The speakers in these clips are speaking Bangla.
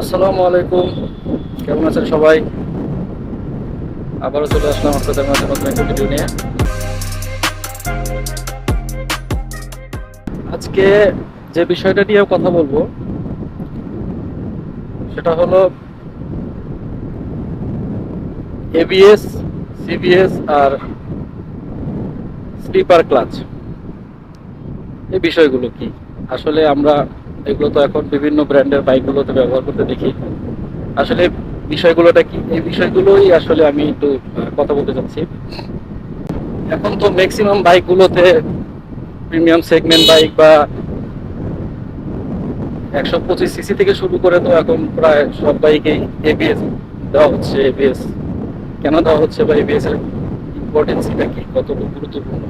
আসসালামু আলাইকুম। কেমন আছেন সবাই? আবারও চলে আসলাম আপনাদের মাঝে নতুন একটা ভিডিও নিয়ে। আজকে যে বিষয়টা নিয়ে কথা বলব, সেটা হলো এবিএস সিবিএস আর স্লিপার ক্লাচ। এই বিষয়গুলো কি? আসলে আমরা এগুলো তো এখন বিভিন্ন ব্র্যান্ডের বাইকগুলোতে ব্যবহার করতে দেখি। আসলে বিষয়গুলোটা কি? এই বিষয়গুলোই আসলে আমি একটু কথা বলতে চাচ্ছি। এখন তো ম্যাক্সিমাম বাইকগুলোতে প্রিমিয়াম সেগমেন্ট বাইক বা একশো পঁচিশ সিসি থেকে শুরু করে তো এখন প্রায় সব বাইকেই এবিএস দেওয়া হচ্ছে। এবিএস কেন দেওয়া হচ্ছে বা এবিএস এর ইম্পর্টেন্সিটা কি? কতটুকু গুরুত্বপূর্ণ?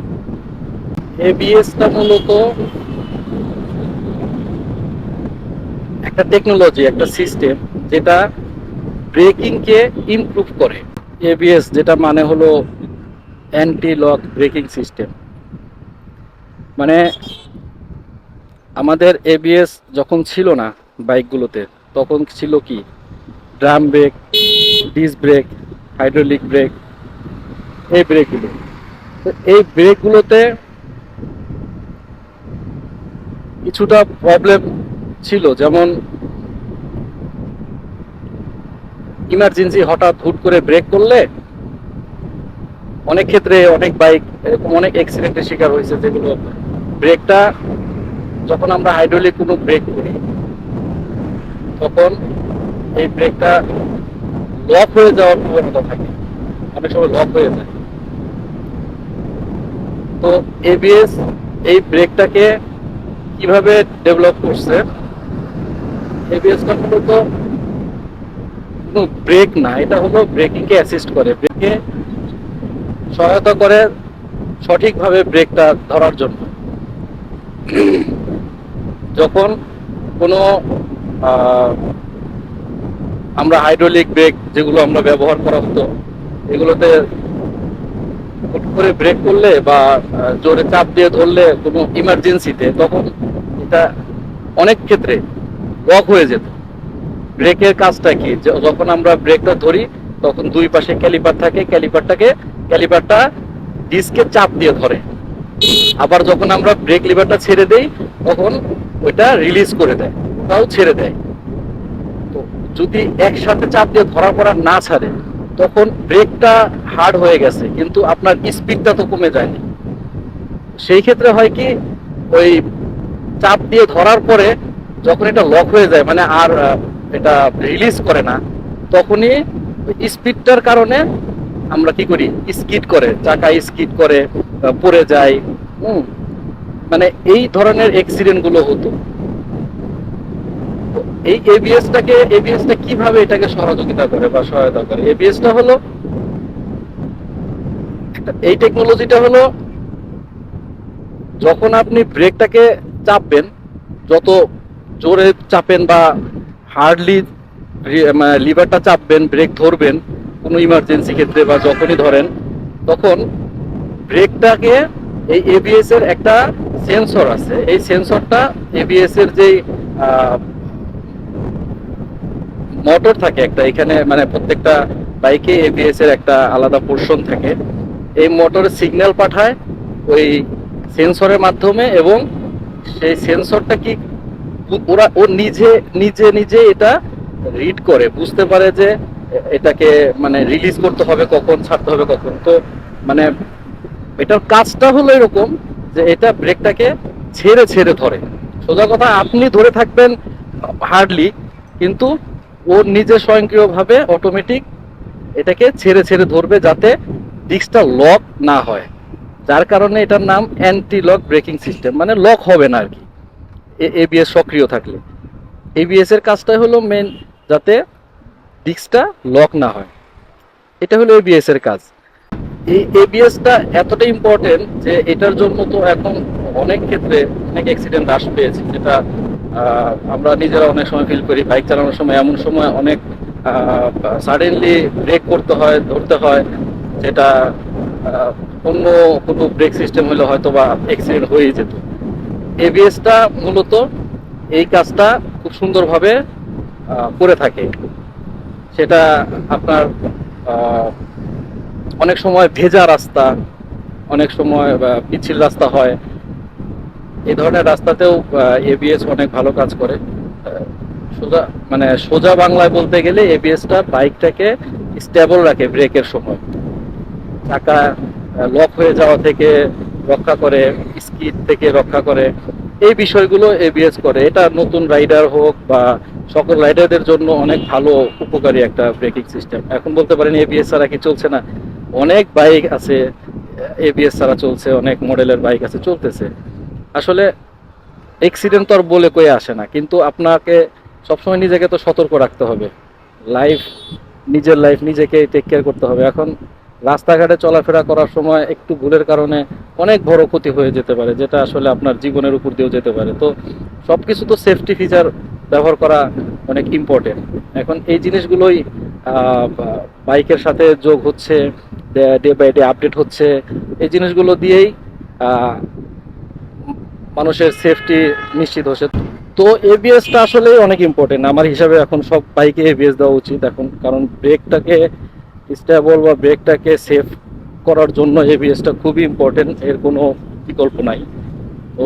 এবিএসটা মূলত একটা টেকনোলজি একটা সিস্টেম যেটা ব্রেকিংকে ইমপ্রুভ করে। এবিএস যেটা মানে হলো অ্যান্টি লক ব্রেকিং সিস্টেম মানে আমাদের এবিএস যখন ছিল না বাইকগুলোতে, তখন ছিল কি? Drum brake disc brake hydraulic brake এই ব্রেকগুলো তো এই ব্রেকগুলোতে কিছুটা প্রবলেম ছিল, যেমন ইমার্জেন্সি হঠাৎ হুট করে ব্রেক করলে অনেক ক্ষেত্রে অনেক বাইক এরকম অনেক অ্যাক্সিডেন্টের শিকার হয়েছে যেগুলো ব্রেকটা যখন আমরা হাইড্রোলিক কোনো ব্রেক করি, তখন এই ব্রেকটা লক হয়ে যাওয়ার প্রবণতা থাকে। অনেক সময় লক হয়ে যায়। তো এবিএস এই ব্রেকটাকে কীভাবে ডেভেলপ করছে? এবিএসটা মূলত ব্রেক না, এটা হলো ব্রেকিংকে অ্যাসিস্ট করে। ব্রেকে সহায়তা করে সঠিকভাবে ব্রেকটা ধরার জন্য। যখন কোনো আমরা হাইড্রোলিক ব্রেক যেগুলো আমরা ব্যবহার করা হতো, এগুলোতে হুট করে ব্রেক করলে বা জোরে চাপ দিয়ে ধরলে কোনো ইমার্জেন্সিতে তখন এটা অনেক ক্ষেত্রে লক হয়ে যেত। ব্রেকের কাজটা কি? যখন আমরা ব্রেকটা ধরি, তখন দুই পাশে ক্যালিপার থাকে ক্যালিপারটাকে ক্যালিপারটা ডিস্কে চাপ দিয়ে ধরে। আবার যখন আমরা ব্রেক লিভারটা ছেড়ে দেই, তখন ওইটা রিলিজ করে দেয় তাও ছেড়ে দেয়। তো যদি একসাথে চাপ দিয়ে ধরা পড়া না ছাড়ে, তখন ব্রেকটা হার্ড হয়ে গেছে, কিন্তু আপনার স্পিডটা তো কমে যায়নি। সেই ক্ষেত্রে হয় কি, ওই চাপ দিয়ে ধরার পরে যখন এটা লক হয়ে যায় মানে আর এটা রিলিজ করে না, তখনই স্পিডটার কারণে আমরা কি করি? স্কিড করে, চাকা স্কিড করে পড়ে যায় হুম। মানে এই ধরনের অ্যাক্সিডেন্টগুলো হতো। এই এবিএসটাকে এবিএসটা কীভাবে এটাকে সহযোগিতা করে বা সহায়তা করে? এবিএসটা হলো এই টেকনোলজিটা হলো, যখন আপনি ব্রেকটাকে চাপবেন, যত জোরে চাপেন বা হার্ডলি লিভারটা চাপবেন ব্রেক ধরবেন, কোনো ইমার্জেন্সি ক্ষেত্রে বা যখনই ধরেন, তখন ব্রেকটাকে এই এবিএস এর একটা সেন্সর আছে। এই সেন্সরটা এবিএস এর যেই মোটর থাকে একটা, এখানে মানে প্রত্যেকটা বাইকে এবিএস এর একটা আলাদা পোর্শন থাকে। এই মোটরের সিগন্যাল পাঠায় ওই সেন্সরের মাধ্যমে এবং সেই সেন্সরটা কি ওরা, ও নিজে নিজে নিজে এটা রিড করে। বুঝতে পারে যে এটাকে মানে রিলিজ করতে হবে কখন, ছাড়তে হবে কখন। তো মানে এটার কাজটা হলো এরকম যে এটা ব্রেকটাকে ছেড়ে ছেড়ে ধরে। সোজা কথা, আপনি ধরে থাকবেন হার্ডলি কিন্তু ও নিজে স্বয়ংক্রিয়ভাবে অটোমেটিক এটাকে ছেড়ে ছেড়ে ধরবে যাতে ডিস্কটা লক না হয়। যার কারণে এটার নাম অ্যান্টি লক ব্রেকিং সিস্টেম মানে লক হবে না আর কি। এবিএস সক্রিয় থাকলে। এবিএস এর কাজটাই হলো মেন যাতে ডিস্কটা লক না হয়। এটা হলো এবিএস এর কাজ। এই এবিএসটা এতটা ইম্পর্টেন্ট যে এটার জন্য তো এখন অনেক ক্ষেত্রে অনেক অ্যাক্সিডেন্ট হ্রাস পেয়েছে। যেটা আমরা নিজেরা অনেক সময় ফিল করি বাইক চালানোর সময়। এমন সময় অনেক সাডেনলি ব্রেক করতে হয়, ধরতে হয়। যেটা অন্য কোনো ব্রেক সিস্টেম হলে হয়তো বা অ্যাক্সিডেন্ট হয়েই যেত। এবিএসটা মূলত এই কাজটা খুব সুন্দরভাবে করে থাকে। সেটা আপনার অনেক সময় ভেজা রাস্তা, অনেক সময় পিচ্ছিল রাস্তা হয়। এই ধরনের রাস্তাতেও এবিএস অনেক ভালো কাজ করে। সোজা মানে সোজা বাংলায় বলতে গেলে এবিএসটা বাইকটাকে স্টেবল রাখে ব্রেকের সময়। চাকা লক হয়ে যাওয়া থেকে রক্ষা করে স্কিড থেকে রক্ষা করে, এই বিষয়গুলো এবিএস করে। এটা নতুন রাইডার হোক বা সকল রাইডারদের জন্য অনেক ভালো, উপকারী একটা ব্রেকিং সিস্টেম এখন বলতে পারেন এবিএস ছাড়া কি চলছে না? অনেক বাইক আছে এবিএস ছাড়া চলছে, অনেক মডেলের বাইক আছে, চলতেছে। আসলে অ্যাক্সিডেন্ট তো আর বলে কয়ে আসে না, কিন্তু আপনাকে সবসময় নিজেকে তো সতর্ক রাখতে হবে। লাইফ নিজের লাইফ নিজেকে টেক কেয়ার করতে হবে। এখন রাস্তাঘাটে চলাফেরা করার সময় একটু ভুলের কারণে অনেক বড় ক্ষতি হয়ে যেতে পারে, যেটা আসলে আপনার জীবনের উপর দিয়েও যেতে পারে। তো সব কিছু তো সেফটি ফিচার ব্যবহার করা অনেক ইম্পর্টেন্ট এখন এই জিনিসগুলোই বাইকের সাথে যোগ হচ্ছে, ডে বাই ডে আপডেট হচ্ছে। এই জিনিসগুলো দিয়েই মানুষের সেফটি নিশ্চিত হচ্ছে। তো এবিএসটা আসলে অনেক ইম্পর্টেন্ট আমার হিসাবে এখন সব বাইকে এবিএস দেওয়া উচিত এখন, কারণ ব্রেকটাকে স্টেবল বা ব্রেকটাকে সেফ করার জন্য এবিএসটা খুবই ইম্পর্টেন্ট এর কোনো বিকল্প নাই। তো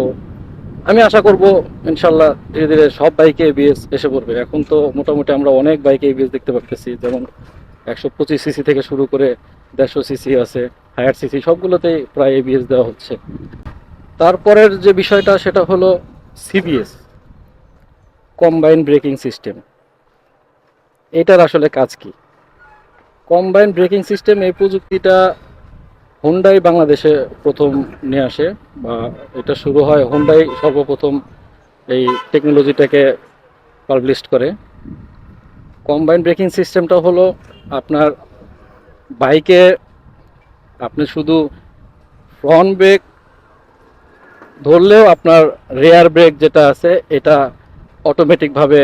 আমি আশা করব, ইনশাল্লাহ ধীরে ধীরে সব বাইকে এবিএস এসে পড়বে। এখন তো মোটামুটি আমরা অনেক বাইকে এবিএস দেখতে পাচ্ছি যেমন একশো পঁচিশ সিসি থেকে শুরু করে দেড়শো সিসি আছে, হায়ার সিসি সবগুলোতেই প্রায় এবিএস দেওয়া হচ্ছে। তারপরের যে বিষয়টা, সেটা হলো সিবিএস কম্বাইন ব্রেকিং সিস্টেম এটার আসলে কাজ কি? কম্বাইন ব্রেকিং সিস্টেম এই প্রযুক্তিটা হোন্ডাই বাংলাদেশে প্রথম নিয়ে আসে বা এটা শুরু হয় হোন্ডাই সর্বপ্রথম এই টেকনোলজিটাকে পাবলিশ করে। কম্বাইন ব্রেকিং সিস্টেমটা হলো আপনার বাইকে আপনি শুধু ফ্রন্ট ব্রেক ধরলেও আপনার রেয়ার ব্রেক যেটা আছে, এটা অটোমেটিকভাবে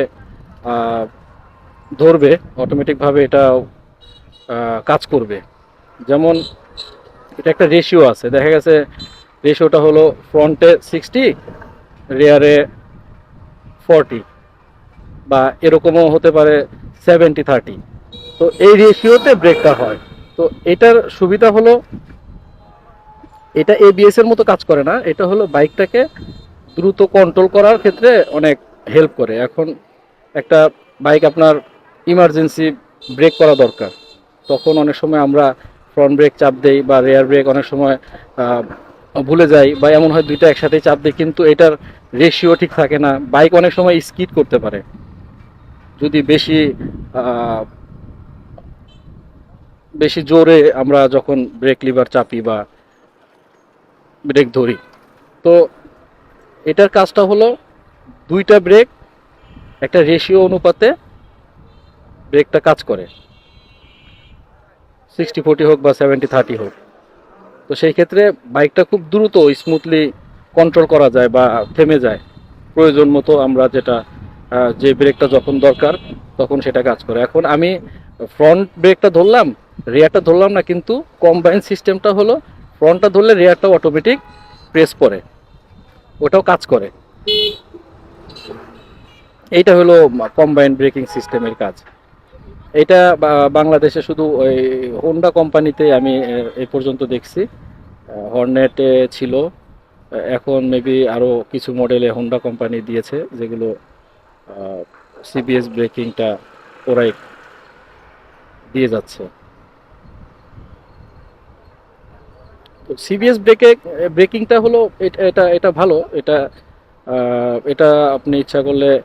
ধরবে অটোমেটিকভাবে এটা কাজ করবে। যেমন এটা একটা রেশিও আছে। দেখা গেছে রেশিওটা হলো ফ্রন্টে সিক্সটি রেয়ারে ফর্টি বা এরকমও হতে পারে সেভেন্টি থার্টি তো এই রেশিওতে ব্রেকটা হয়। তো এটার সুবিধা হলো এটা এবিএস এর মতো কাজ করে না। এটা হলো বাইকটাকে দ্রুত কন্ট্রোল করার ক্ষেত্রে অনেক হেল্প করে। এখন একটা বাইক আপনার ইমার্জেন্সি ব্রেক করা দরকার। তখন অনেক সময় আমরা ফ্রন্ট ব্রেক চাপ দেই বা রেয়ার ব্রেক অনেক সময় ভুলে যাই বা এমন হয় দুইটা একসাথে চাপ দিই, কিন্তু এটার রেশিও ঠিক থাকে না। বাইক অনেক সময় স্কিড করতে পারে। যদি বেশি বেশি জোরে আমরা যখন ব্রেক লিভার চাপি বা ব্রেক ধরি, তো এটার কাজটা হলো দুইটা ব্রেক একটা রেশিও অনুপাতে ব্রেকটা কাজ করে। সিক্সটি ফোর্টি হোক বা সেভেন্টি থার্টি হোক। তো সেই ক্ষেত্রে বাইকটা খুব দ্রুত স্মুথলি কন্ট্রোল করা যায় বা থেমে যায়। প্রয়োজন মতো আমরা যেটা যে ব্রেকটা যখন দরকার, তখন সেটা কাজ করে। এখন আমি ফ্রন্ট ব্রেকটা ধরলাম রেয়ারটা ধরলাম না, কিন্তু কম্বাইন সিস্টেমটা হলো ফ্রন্টটা ধরলে রেয়ারটা অটোমেটিক প্রেস করে ওটাও কাজ করে। এইটা হলো কম্বাইন ব্রেকিং সিস্টেমের কাজ। এটা বাংলাদেশে শুধু ওই হোন্ডা কোম্পানিতে আমি এই পর্যন্ত দেখছি। হর্নেটে ছিল। এখন মেবি আরও কিছু মডেলে হোন্ডা কোম্পানি দিয়েছে, যেগুলো সিবিএস ব্রেকিংটা ওরাই দিয়ে যাচ্ছে। সিবিএস ব্রেকে ব্রেকিংটা হলো, এট- এটা ভালো। এটা এটা আপনি ইচ্ছা করলে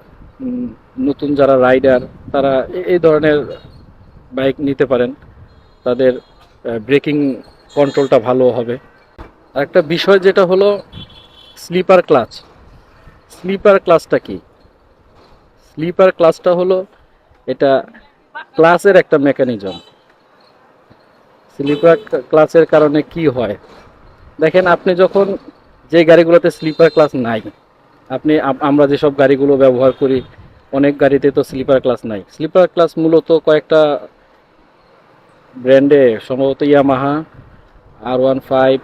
নতুন যারা রাইডার, তারা এই ধরনের বাইক নিতে পারেন। তাদের ব্রেকিং কন্ট্রোলটা ভালো হবে। একটা বিষয় যেটা হলো, স্লিপার ক্লাচ। স্লিপার ক্লাচটা কি? স্লিপার ক্লাচটা হলো, এটা ক্লাসের একটা মেকানিজম। স্লিপার ক্লাসের কারণে কি হয়? দেখেন, আপনি যখন যে গাড়িগুলোতে স্লিপার ক্লাস নাই আপনি আম- আমরা যেসব গাড়িগুলো ব্যবহার করি, অনেক গাড়িতে তো স্লিপার ক্লাস নাই। স্লিপার ক্লাস মূলত কয়েকটা ব্র্যান্ডে, সম্ভবত Yamaha, R one five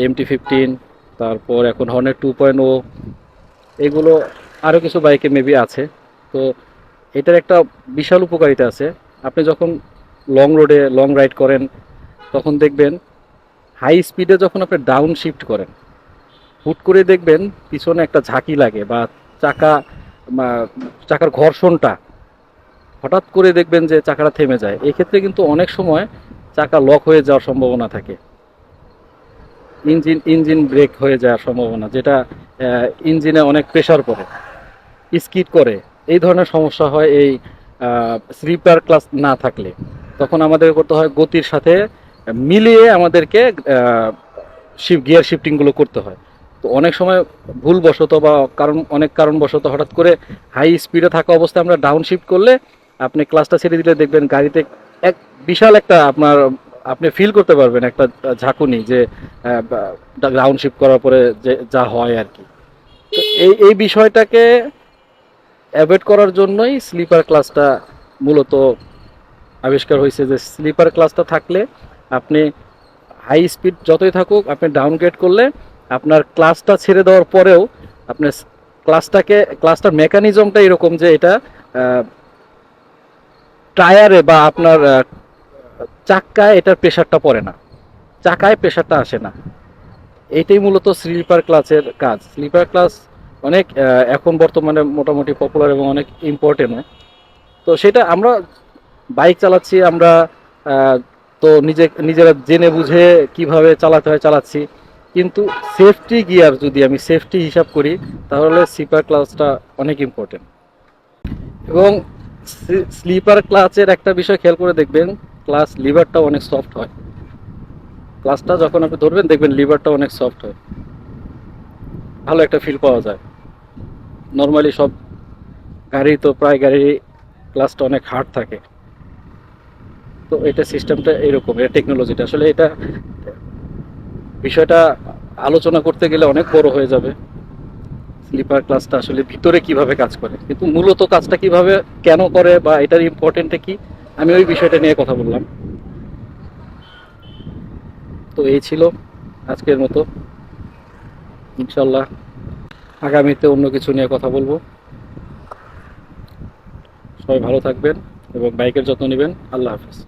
MT fifteen, তারপর এখন হর্নের টু পয়েন্ট ও। এগুলো আরও কিছু বাইকে মেবি আছে। তো এটার একটা বিশাল উপকারিতা আছে। আপনি যখন লং রোডে লং রাইড করেন, তখন দেখবেন হাই স্পিডে যখন আপনি ডাউন শিফট করেন হুট করে দেখবেন পিছনে একটা ঝাঁকি লাগে বা চাকা চাকার ঘর্ষণটা। হঠাৎ করে দেখবেন যে চাকাটা থেমে যায়। এক্ষেত্রে কিন্তু অনেক সময় চাকা লক হয়ে যাওয়ার সম্ভাবনা থাকে। ইঞ্জিন ইঞ্জিন ব্রেক হয়ে যাওয়ার সম্ভাবনা, যেটা ইঞ্জিনে অনেক প্রেশার পড়ে স্কিড করে। এই ধরনের সমস্যা হয় এই স্লিপার ক্লাস না থাকলে। তখন আমাদের করতে হয় গতির সাথে মিলিয়ে আমাদেরকে গিয়ার শিফটিংগুলো করতে হয়। তো অনেক সময় ভুলবশত বা কারণ, অনেক কারণবশত হঠাৎ করে হাই স্পিডে থাকা অবস্থায় আমরা ডাউন শিফট করলে আপনি ক্লাসটা ছেড়ে দিলে দেখবেন গাড়িতে এক বিশাল একটা আপনার, আপনি ফিল করতে পারবেন একটা ঝাঁকুনি যে ডাউন শিফট করার পরে যে, যা হয় আর কি। তো এই এই বিষয়টাকে অ্যাভয়েড করার জন্যই স্লিপার ক্লাসটা মূলত আবিষ্কার হয়েছে যে স্লিপার ক্লাসটা থাকলে আপনি হাই স্পিড যতই থাকুক আপনি ডাউনগ্রেড করলে আপনার ক্লাসটা ছেড়ে দেওয়ার পরেও আপনার ক্লাসটাকে ক্লাসটার মেকানিজমটা এরকম যে এটা টায়ারে বা আপনার চাক্কায় এটার প্রেশারটা পড়ে না। চাকায় প্রেশারটা আসে না। এইটাই মূলত স্লিপার ক্লাসের কাজ। স্লিপার ক্লাস অনেক এখন বর্তমানে মোটামুটি পপুলার এবং অনেক ইম্পর্টেন্ট তো সেটা আমরা বাইক চালাচ্ছি, আমরা তো নিজে, নিজেরা জেনে বুঝে কীভাবে চালাতে হয়, চালাচ্ছি। কিন্তু সেফটি গিয়ার যদি আমি সেফটি হিসাব করি, তাহলে স্লিপার ক্লাচটা অনেক ইম্পর্টেন্ট এবং স্লিপার ক্লাচের একটা বিষয় খেয়াল করে দেখবেন ক্লাস লিভারটা অনেক সফট হয়। ক্লাসটা যখন আপনি ধরবেন, দেখবেন লিভারটা অনেক সফট হয়। ভালো একটা ফিল পাওয়া যায়। নর্মালি সব গাড়ি তো প্রায় গাড়ি ক্লাসটা অনেক হার্ড থাকে। তো এটা সিস্টেমটা এরকম, এটা টেকনোলজিটা আসলে এটা বিষয়টা আলোচনা করতে গেলে অনেক বড় হয়ে যাবে। স্লিপার ক্লাসটা আসলে ভিতরে কীভাবে কাজ করে? কিন্তু মূলত কাজটা কীভাবে, কেন করে বা এটার ইম্পর্টেন্টটা কি, আমি ওই বিষয়টা নিয়ে কথা বললাম। তো এই ছিল আজকের মতো। ইনশাল্লাহ আগামীতে অন্য কিছু নিয়ে কথা বলব। সবাই ভালো থাকবেন এবং বাইকের যত্ন নেবেন। আল্লাহ হাফিজ।